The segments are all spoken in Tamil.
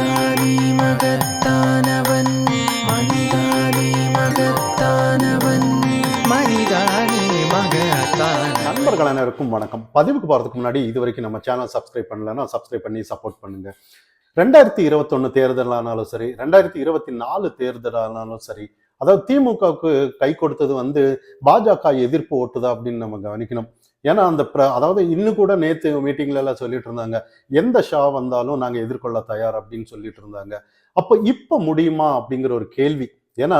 மனிதானி மகத்தானவன் மகத்தானவன். நண்பர்கள் அனைவருக்கும் வணக்கம். பதிவுக்கு போகிறதுக்கு முன்னாடி இது வரைக்கும் நம்ம சேனல் சப்ஸ்கிரைப் பண்ணலன்னா சப்ஸ்கிரைப் பண்ணி சப்போர்ட் பண்ணுங்க. ரெண்டாயிரத்தி இருபத்தொன்னு தேர்தலானாலும் சரி ரெண்டாயிரத்தி இருபத்தி நாலு தேர்தலானாலும் சரி அதாவது திமுகவுக்கு கை கொடுத்தது வந்து பாஜக எதிர்ப்பு ஓட்டுதா அப்படின்னு நம்ம கவனிக்கணும். ஏன்னா அந்த ப்ர அதாவது இன்னும் கூட நேற்று மீட்டிங்ல எல்லாம் சொல்லிட்டு இருந்தாங்க எந்த ஷா வந்தாலும் நாங்கள் எதிர்கொள்ள தயார் அப்படின்னு சொல்லிட்டு இருந்தாங்க. அப்போ இப்போ முடியுமா அப்படிங்கிற ஒரு கேள்வி. ஏன்னா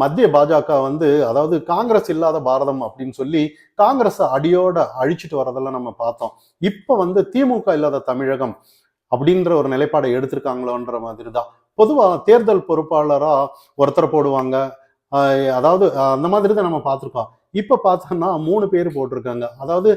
மத்திய பாஜக வந்து அதாவது காங்கிரஸ் இல்லாத பாரதம் அப்படின்னு சொல்லி காங்கிரஸை அடியோட அழிச்சிட்டு வரதெல்லாம் நம்ம பார்த்தோம். இப்போ வந்து திமுக இல்லாத தமிழகம் அப்படின்ற ஒரு நிலைப்பாடை எடுத்திருக்காங்களோன்ற மாதிரி தான் பொதுவாக தேர்தல் பொறுப்பாளராக ஒருத்தர் போடுவாங்க. அதாவது அந்த மாதிரி தான் நம்ம பார்த்துருக்கோம். இப்போ பார்த்தோம்னா மூணு பேர் போட்டிருக்காங்க. அதாவது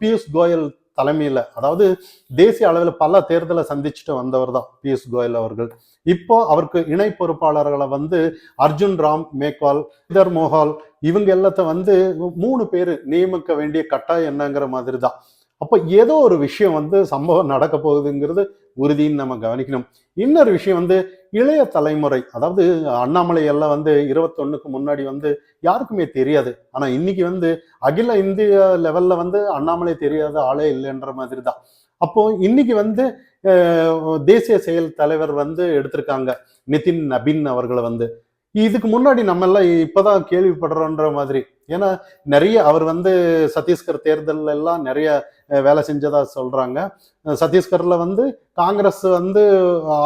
பியூஷ் கோயல் தலைமையில் அதாவது தேசிய அளவில் பல தேர்தலை சந்திச்சுட்டு வந்தவர் தான் பியூஷ் கோயல் அவர்கள். இப்போ அவருக்கு இணை பொறுப்பாளர்களை வந்து அர்ஜுன் ராம் மேக்வால் இதர் மோஹால் இவங்க எல்லாத்த வந்து மூணு பேர் நியமிக்க வேண்டிய கட்டாயம் என்னங்கிற மாதிரி தான் அப்போ ஏதோ ஒரு விஷயம் வந்து சம்பவம் நடக்க போகுதுங்கிறது உறுதின்னு நம்ம கவனிக்கணும். இன்னொரு விஷயம் வந்து இளைய தலைமுறை அதாவது அண்ணாமலை எல்லாம் வந்து இருபத்தொன்னுக்கு முன்னாடி வந்து யாருக்குமே தெரியாது. ஆனால் இன்னைக்கு வந்து அகில இந்திய லெவல்ல வந்து அண்ணாமலை தெரியாத ஆளே இல்லைன்ற மாதிரி தான் அப்போ இன்னைக்கு வந்து தேசிய செயல் தலைவர் வந்து எடுத்திருக்காங்க நிதின் நபின் அவர்களை வந்து. இதுக்கு முன்னாடி நம்ம எல்லாம் இப்பதான் கேள்விப்படுறோன்ற மாதிரி. ஏன்னா நிறைய அவர் வந்து சத்தீஸ்கர் தேர்தல் எல்லாம் நிறைய வேலை செஞ்சதா சொல்றாங்க. சத்தீஸ்கரில் சத்தீஸ்கர்ல வந்து காங்கிரஸ் வந்து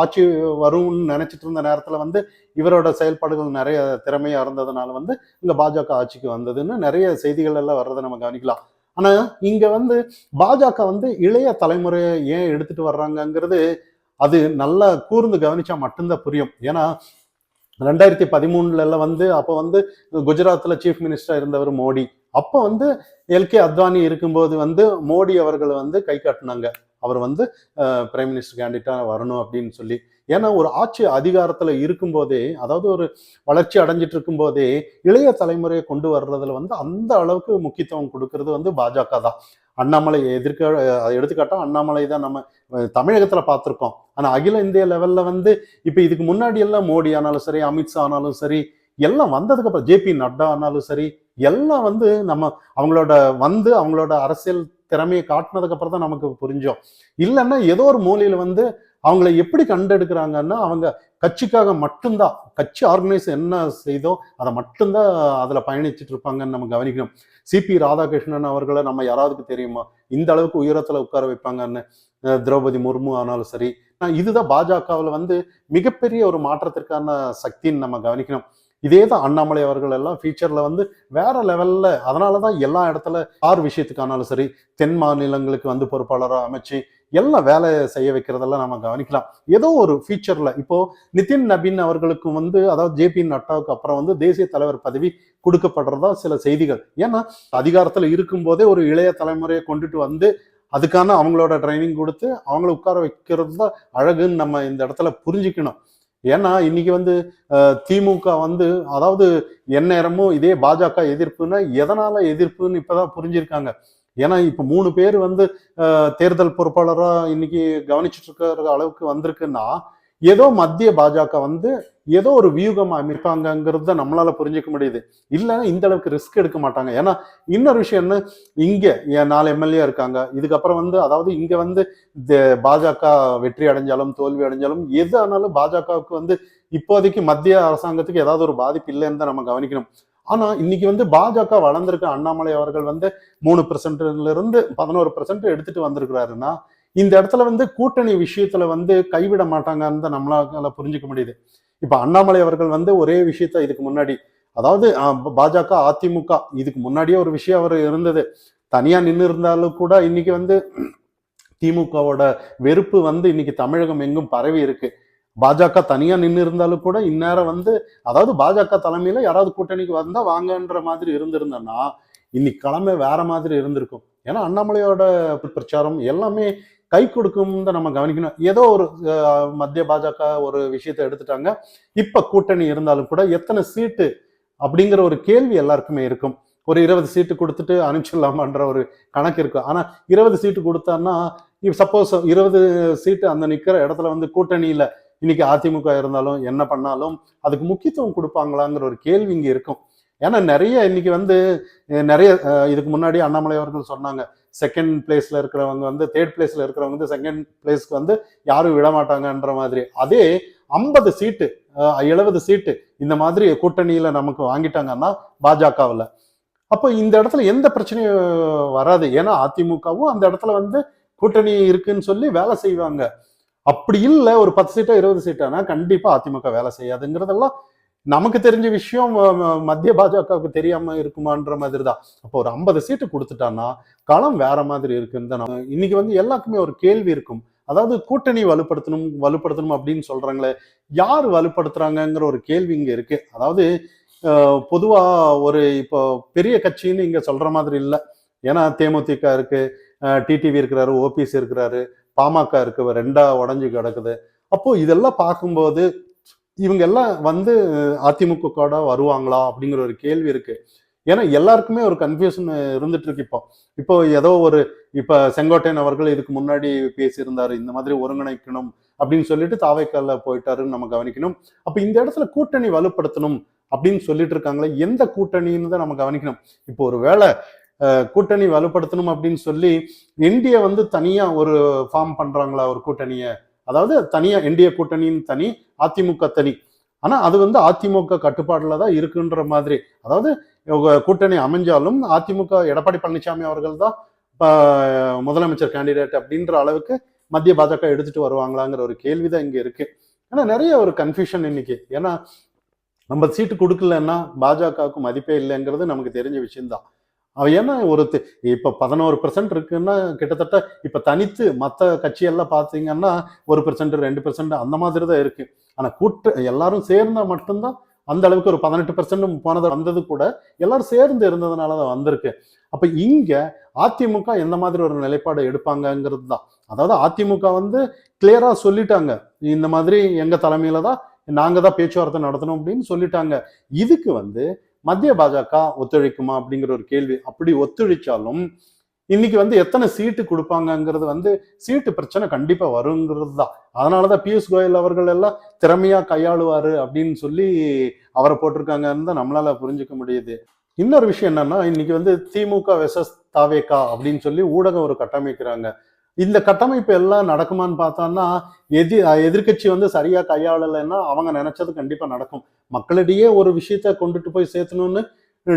ஆட்சி வரும்னு நினைச்சிட்டு இருந்த நேரத்துல வந்து இவரோட செயல்பாடுகள் நிறைய திறமையா இருந்ததுனால வந்து இங்க பாஜக ஆட்சிக்கு வந்ததுன்னு நிறைய செய்திகள் எல்லாம் வர்றதை நம்ம கவனிக்கலாம். ஆனா இங்க வந்து பாஜக வந்து இளைய தலைமுறையை ஏன் எடுத்துட்டு வர்றாங்கங்கிறது அது நல்லா கூர்ந்து கவனிச்சா மட்டும்தான் புரியும். ஏன்னா ரெண்டாயிரத்தி பதிமூணுல எல்லாம் வந்து அப்போ வந்து குஜராத்ல சீஃப் மினிஸ்டர் இருந்தவர் மோடி. அப்போ வந்து எல்கே அத்வானி இருக்கும்போது வந்து மோடி அவர்கள் வந்து கை காட்டினாங்க. அவர் வந்து பிரைம் மினிஸ்டர் கேண்டிடேட்டாக வரணும் அப்படின்னு சொல்லி. ஏன்னா ஒரு ஆட்சி அதிகாரத்தில் இருக்கும்போதே அதாவது ஒரு வளர்ச்சி அடைஞ்சிட்டு இருக்கும்போதே இளைய தலைமுறையை கொண்டு வர்றதுல வந்து அந்த அளவுக்கு முக்கியத்துவம் கொடுக்கறது வந்து பாஜக தான். அண்ணாமலை எதிர்க்க அஹ் எடுத்துக்காட்டா அண்ணாமலை தான் நம்ம தமிழகத்தில் தமிழகத்துல ஆனால் ஆனா அகில இந்திய லெவல்ல வந்து இப்ப இதுக்கு முன்னாடி எல்லாம் மோடி ஆனாலும் சரி அமித்ஷா ஆனாலும் சரி எல்லாம் வந்ததுக்கு அப்புறம் ஜேபி நட்டா ஆனாலும் சரி எல்லாம் வந்து நம்ம அவங்களோட வந்து அவங்களோட அரசியல் திறமையை காட்டினதுக்கு அப்புறம் தான் நமக்கு புரிஞ்சோம். இல்லைன்னா ஏதோ ஒரு மூலையில வந்து அவங்கள எப்படி கண்டெடுக்கிறாங்கன்னா அவங்க கட்சிக்காக மட்டும்தான் கட்சி ஆர்கனைஸ் என்ன செய்தோ அதை மட்டும்தான் அதில் பயணிச்சுட்டு இருப்பாங்கன்னு நம்ம கவனிக்கணும். சிபி ராதாகிருஷ்ணன் அவர்களை நம்ம யாராவதுக்கு தெரியுமா? இந்த அளவுக்கு உயரத்தில் உட்கார வைப்பாங்கன்னு திரௌபதி முர்மு ஆனாலும் சரி. நான் இதுதான் பாஜகவில் வந்து மிகப்பெரிய ஒரு மாற்றத்திற்கான சக்தின்னு நம்ம கவனிக்கணும். இதே தான் அண்ணாமலை அவர்கள் எல்லாம் ஃபியூச்சரில் வந்து வேற லெவலில் அதனால தான் எல்லா இடத்துல ஆர் விஷயத்துக்கானாலும் சரி தென் மாநிலங்களுக்கு வந்து பொறுப்பாளராக அமைச்சு எல்லாம் வேலை செய்ய வைக்கிறதெல்லாம் நம்ம கவனிக்கலாம். ஏதோ ஒரு ஃபியூச்சரில் இப்போ நிதின் நபின் அவர்களுக்கும் வந்து அதாவது ஜேபி நட்டாவுக்கு அப்புறம் வந்து தேசிய தலைவர் பதவி கொடுக்கப்படுறதா சில செய்திகள். ஏன்னா அதிகாரத்தில் இருக்கும்போதே ஒரு இளைய தலைமுறையை கொண்டுட்டு வந்து அதுக்கான அவங்களோட ட்ரைனிங் கொடுத்து அவங்கள உட்கார வைக்கிறது தான் அழகுன்னு நம்ம இந்த இடத்துல புரிஞ்சுக்கணும். ஏன்னா இன்னைக்கு வந்து திமுக வந்து அதாவது எந்நேரமும் இதே பாஜக எதிர்ப்புன்னா எதனால எதிர்ப்புன்னு இப்பதான் புரிஞ்சிருக்காங்க. ஏன்னா இப்ப மூணு பேர் வந்து தேர்தல் பொறுப்பாளரா இன்னைக்கு கவனிச்சுட்டு இருக்கிற அளவுக்கு வந்திருக்குன்னா ஏதோ மத்திய பாஜக வந்து ஏதோ ஒரு வியூகம் தான் நம்மளால புரிஞ்சுக்க முடியுது. இல்லைன்னா இந்த அளவுக்கு ரிஸ்க் எடுக்க மாட்டாங்க. ஏன்னா இன்னொரு விஷயம் என்ன? இங்க நாலு எம்எல்ஏ இருக்காங்க. இதுக்கப்புறம் வந்து அதாவது இங்க வந்து இந்த பாஜக வெற்றி அடைஞ்சாலும் தோல்வி அடைஞ்சாலும் எது ஆனாலும் பாஜகவுக்கு வந்து இப்போதைக்கு மத்திய அரசாங்கத்துக்கு ஏதாவது ஒரு பாதிப்பு இல்லைன்னு தான் நம்ம கவனிக்கணும். ஆனா இன்னைக்கு வந்து பாஜக வளர்ந்திருக்க அண்ணாமலை அவர்கள் வந்து மூணு பெர்சென்ட்ல இருந்து பதினோரு பெர்சென்ட் எடுத்துட்டு வந்திருக்கிறாருன்னா இந்த இடத்துல வந்து கூட்டணி விஷயத்துல வந்து கைவிட மாட்டாங்கன்னு தான் நம்மளால புரிஞ்சுக்க முடியுது. இப்ப அண்ணாமலை அவர்கள் வந்து ஒரே விஷயத்த இதுக்கு முன்னாடி அதாவது பாஜக அதிமுக இதுக்கு முன்னாடியே ஒரு விஷயம் அவர் இருந்தது. தனியா நின்று இருந்தாலும் கூட இன்னைக்கு வந்து திமுகவோட வெறுப்பு வந்து இன்னைக்கு தமிழகம் எங்கும் பரவி இருக்கு. பாஜக தனியா நின்று இருந்தாலும் கூட இந்நேரம் வந்து அதாவது பாஜக தலைமையில யாராவது கூட்டணிக்கு வந்தா வாங்கன்ற மாதிரி இருந்திருந்தேன்னா இன்னைக்கு கிழமை வேற மாதிரி இருந்திருக்கும். ஏன்னா அண்ணாமலையோட பிரச்சாரம் எல்லாமே கை கொடுக்கும் தான் நம்ம கவனிக்கணும். ஏதோ ஒரு மத்திய பாஜக ஒரு விஷயத்தை எடுத்துட்டாங்க. இப்ப கூட்டணி இருந்தாலும் கூட எத்தனை சீட்டு அப்படிங்கிற ஒரு கேள்வி எல்லாருக்குமே இருக்கும். ஒரு இருபது சீட்டு கொடுத்துட்டு அனுப்பிச்சிடலாமான்ற ஒரு கணக்கு இருக்கும் ஆனா இருபது சீட்டு கொடுத்தான்னா சப்போஸ் இருபது சீட்டு அந்த நிக்கிற இடத்துல வந்து கூட்டணியில இன்னைக்கு அதிமுக இருந்தாலும் என்ன பண்ணாலும் அதுக்கு முக்கியத்துவம் கொடுப்பாங்களாங்கிற ஒரு கேள்வி இங்க இருக்கும். ஏன்னா நிறைய இன்னைக்கு வந்து நிறைய இதுக்கு முன்னாடி அண்ணாமலை அவர்கள் சொன்னாங்க செகண்ட் பிளேஸ்ல இருக்கிறவங்க வந்து தேர்ட் பிளேஸ்ல இருக்கிறவங்க வந்து செகண்ட் பிளேஸ்க்கு வந்து யாரும் விட மாட்டாங்கன்ற மாதிரி. அதே ஐம்பது சீட்டு எழுபது சீட்டு இந்த மாதிரி கூட்டணியில நமக்கு வாங்கிட்டாங்கன்னா பாஜகவில். அப்போ இந்த இடத்துல எந்த பிரச்சனையும் வராது. ஏன்னா அதிமுகவும் அந்த இடத்துல வந்து கூட்டணி இருக்குன்னு சொல்லி வேலை செய்வாங்க. அப்படி இல்லை ஒரு பத்து சீட்டோ இருபது சீட்டானா கண்டிப்பா அதிமுக வேலை செய்யாதுங்கிறதெல்லாம் நமக்கு தெரிஞ்ச விஷயம் மத்திய பாஜகவுக்கு தெரியாம இருக்குமான்ற மாதிரி தான் அப்போ ஒரு ஐம்பது சீட்டு கொடுத்துட்டான்னா களம் வேற மாதிரி இருக்குன்னு தான் இன்னைக்கு வந்து எல்லாருக்குமே ஒரு கேள்வி இருக்கும். அதாவது கூட்டணி வலுப்படுத்தணும் வலுப்படுத்தணும் அப்படின்னு சொல்றாங்களே யார் வலுப்படுத்துறாங்கங்கிற ஒரு கேள்வி இங்க இருக்கு. அதாவது பொதுவா ஒரு இப்போ பெரிய கட்சின்னு இங்க சொல்ற மாதிரி இல்லை. ஏன்னா தேமுதிக இருக்கு டிடிவி இருக்கிறாரு ஓபிஎஸ் இருக்கிறாரு பாமக இருக்கு ரெண்டா உடஞ்சு கிடக்குது. அப்போ இதெல்லாம் பார்க்கும்போது இவங்க எல்லாம் வந்து அதிமுக கூட வருவாங்களா அப்படிங்கிற ஒரு கேள்வி இருக்கு. ஏன்னா எல்லாருக்குமே ஒரு கன்ஃபியூஷன் இருந்துட்டு இருக்கு இப்போ. இப்போ ஏதோ ஒரு இப்ப செங்கோட்டையன் அவர்கள் இதுக்கு முன்னாடி பேசியிருந்தாரு இந்த மாதிரி ஒருங்கிணைக்கணும் அப்படின்னு சொல்லிட்டு தாவைக்கால போயிட்டாருன்னு நம்ம கவனிக்கணும். அப்ப இந்த இடத்துல கூட்டணி வலுப்படுத்தணும் அப்படின்னு சொல்லிட்டு இருக்காங்களே எந்த கூட்டணின்னு தான் நம்ம கவனிக்கணும். இப்போ ஒரு வேளை கூட்டணி வலுப்படுத்தணும் அப்படின்னு சொல்லி இந்திய வந்து தனியா ஒரு ஃபார்ம் பண்றாங்களா ஒரு கூட்டணியை? அதாவது தனியாக என்டிஏ கூட்டணின்னு தனி அதிமுக தனி. ஆனால் அது வந்து அதிமுக கட்டுப்பாட்டில் தான் இருக்குன்ற மாதிரி. அதாவது கூட்டணி அமைஞ்சாலும் அதிமுக எடப்பாடி பழனிசாமி அவர்கள் தான் முதலமைச்சர் கேண்டிடேட் அப்படின்ற அளவுக்கு மத்திய பாஜக எடுத்துட்டு வருவாங்களாங்கிற ஒரு கேள்வி தான் இங்கே இருக்கு. ஆனால் நிறைய ஒரு கன்ஃபியூஷன் இன்னைக்கு. ஏன்னா நம்ம சீட்டு கொடுக்கலன்னா பாஜகவுக்கு மதிப்பே இல்லைங்கிறது நமக்கு தெரிஞ்ச விஷயம்தான். அவ ஏன்னா ஒரு இப்போ பதினோரு பெர்சன்ட் இருக்குன்னா கிட்டத்தட்ட இப்போ தனித்து மற்ற கட்சியெல்லாம் பார்த்தீங்கன்னா ஒரு பெர்சன்ட் ரெண்டு பெர்சன்ட் அந்த மாதிரி தான் இருக்கு. ஆனால் கூட்டு எல்லாரும் சேர்ந்தா மட்டும்தான் அந்த அளவுக்கு ஒரு பதினெட்டு பெர்சன்ட் போனது வந்தது கூட எல்லாரும் சேர்ந்து இருந்ததுனால தான் வந்திருக்கு. அப்போ இங்கே அதிமுக எந்த மாதிரி ஒரு நிலைப்பாடு எடுப்பாங்கங்கிறது தான். அதாவது அதிமுக வந்து கிளியராக சொல்லிட்டாங்க இந்த மாதிரி எங்கள் தலைமையில தான் நாங்கள் தான் பேச்சுவார்த்தை நடத்தணும் அப்படின்னு சொல்லிட்டாங்க. இதுக்கு வந்து மத்திய பாஜக ஒத்துழைக்குமா அப்படிங்கிற ஒரு கேள்வி அப்படி ஒத்துழைச்சாலும் இன்னைக்கு வந்து எத்தனை சீட்டு கொடுப்பாங்கங்கிறது வந்து சீட்டு பிரச்சனை கண்டிப்பா வருங்கிறது தான். அதனாலதான் பியூஷ் கோயல் அவர்கள் எல்லாம் திறமையா கையாளுவாரு அப்படின்னு சொல்லி அவரை போட்டிருக்காங்கன்னு தான் நம்மளால புரிஞ்சுக்க முடியுது. இன்னொரு விஷயம் என்னன்னா இன்னைக்கு வந்து திமுக வெசஸ் தாவேக்கா அப்படின்னு சொல்லி ஊடகம் ஒரு கட்டமைக்கிறாங்க. இந்த கட்டமைப்பு எல்லாம் நடக்குமான்னு பார்த்தோம்னா எதி எதிர்க்கட்சி வந்து சரியா கையாளலைன்னா அவங்க நினைச்சது கண்டிப்பா நடக்கும். மக்களிடையே ஒரு விஷயத்த கொண்டுட்டு போய் சேர்த்தணும்னு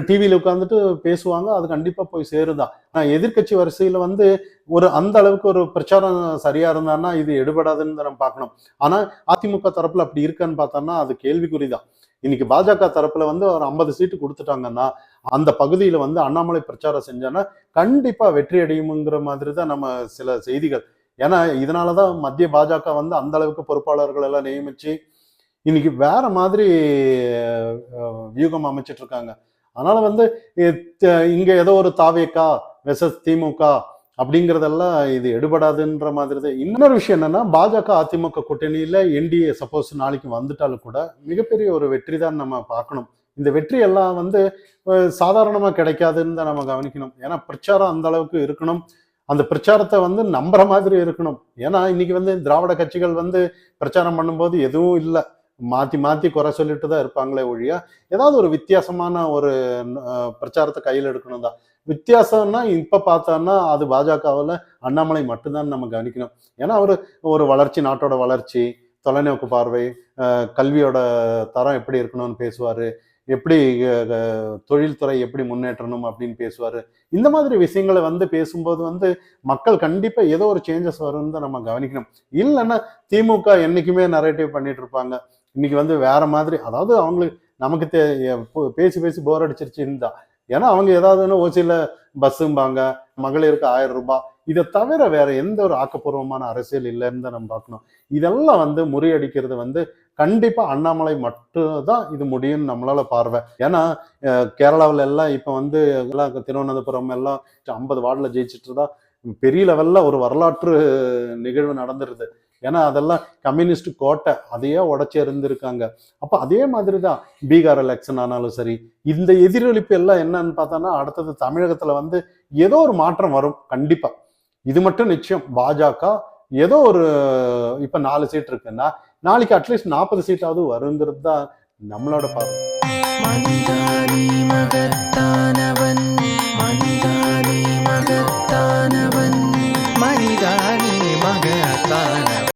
டிவியில உட்காந்துட்டு பேசுவாங்க அது கண்டிப்பா போய் சேருதான் நான் எதிர்க்கட்சி வரிசையில வந்து ஒரு அந்த அளவுக்கு ஒரு பிரச்சாரம் சரியா இருந்தான்னா இது எடுபடாதுன்னு நம்ம பார்க்கணும். ஆனா அதிமுக தரப்புல அப்படி இருக்கான்னு பார்த்தோம்னா அது கேள்விக்குறிதான். இன்னைக்கு பாஜக தரப்புல வந்து ஒரு ஐம்பது சீட்டு கொடுத்துட்டாங்கன்னா அந்த பகுதியில் வந்து அண்ணாமலை பிரச்சாரம் செஞ்சோன்னா கண்டிப்பாக வெற்றி அடையுங்கிற மாதிரி தான் நம்ம சில செய்திகள். ஏன்னா இதனாலதான் மத்திய பாஜக வந்து அந்த அளவுக்கு பொறுப்பாளர்கள் எல்லாம் நியமிச்சு இன்னைக்கு வேற மாதிரி வியூகம் அமைச்சிட்டு இருக்காங்க அதனால வந்து இங்கே இங்க ஏதோ ஒரு தாவேக்கா வெசஸ் திமுக அப்படிங்கிறதெல்லாம் இது எடுபடாதுன்ற மாதிரி தான் இன்னொரு விஷயம் என்னன்னா பாஜக அதிமுக கூட்டணியில என்டிஏ சப்போஸ் நாளைக்கு வந்துட்டாலும் கூட மிகப்பெரிய ஒரு வெற்றி தான் நம்ம பார்க்கணும். இந்த வெற்றி எல்லாம் வந்து சாதாரணமாக கிடைக்காதுன்னு தான் நம்ம கவனிக்கணும். ஏன்னா பிரச்சாரம் அந்த அளவுக்கு இருக்கணும். அந்த பிரச்சாரத்தை வந்து நம்புற மாதிரி இருக்கணும். ஏன்னா இன்னைக்கு வந்து திராவிட கட்சிகள் வந்து பிரச்சாரம் பண்ணும்போது எதுவும் இல்லை. மாற்றி மாற்றி குறை சொல்லிட்டு தான் இருப்பாங்களே ஒழிய ஏதாவது ஒரு வித்தியாசமான ஒரு பிரச்சாரத்தை கையில் எடுக்கணும் தான் வித்தியாசம்னா இப்போ பார்த்தோன்னா அது பாஜகவில் அண்ணாமலை மட்டும்தான் நம்ம கவனிக்கணும். ஏன்னா அவர் ஒரு வளர்ச்சி நாட்டோட வளர்ச்சி தொலைநோக்கு பார்வை கல்வியோட தரம் எப்படி இருக்கணும்னு பேசுவார். எப்படி தொழில்துறை எப்படி முன்னேற்றணும் அப்படின்னு பேசுவார். இந்த மாதிரி விஷயங்களை வந்து பேசும்போது வந்து மக்கள் கண்டிப்பாக ஏதோ ஒரு சேஞ்சஸ் வரும்னு தான் நம்ம கவனிக்கணும். இல்லைன்னா திமுக என்றைக்குமே நரேட்டிவ் பண்ணிட்டு இருப்பாங்க. இன்னைக்கு வந்து வேற மாதிரி அதாவது அவங்களுக்கு நமக்கு தே பேசி பேசி போர் அடிச்சிருச்சுன்னு தான் ஏன்னா அவங்க ஏதாவதுன்னு ஓசியில் பஸ்ஸும்பாங்க மகளிருக்கு ஆயிரம் ரூபாய் இதை தவிர வேற எந்த ஒரு ஆக்கப்பூர்வமான அரசியல் இல்லைன்னு தான் நம்ம பார்க்கணும். இதெல்லாம் வந்து முறியடிக்கிறது வந்து கண்டிப்பா அண்ணாமலை மட்டும்தான் இது முடியும்னு நம்மளால பார்வை. ஏன்னா கேரளாவில் எல்லாம் இப்ப வந்து எல்லாம் திருவனந்தபுரம் எல்லாம் ஐம்பது வார்டில் ஜெயிச்சுட்டு தான் பெரிய லெவல்ல ஒரு வரலாற்று நிகழ்வு நடந்துருது. ஏன்னா அதெல்லாம் கம்யூனிஸ்ட் கோட்டை அதையே உடச்சி இருந்திருக்காங்க அப்ப அதே மாதிரி தான் பீகார் எலெக்ஷன் ஆனாலும் சரி இந்த எதிரொலிப்பு எல்லாம் என்னன்னு பார்த்தோன்னா அடுத்தது தமிழகத்துல வந்து ஏதோ ஒரு மாற்றம் வரும் கண்டிப்பா. இது மட்டும் நிச்சயம். பாஜக ஏதோ ஒரு இப்ப நாலு சீட் இருக்குன்னா நாளைக்கு அட்லீஸ்ட் நாற்பது சீட்டாவது வருங்கிறது தான் நம்மளோட பார்வை. மகத்தானவன் மகத்தானவன் மனிதானே மகத்தான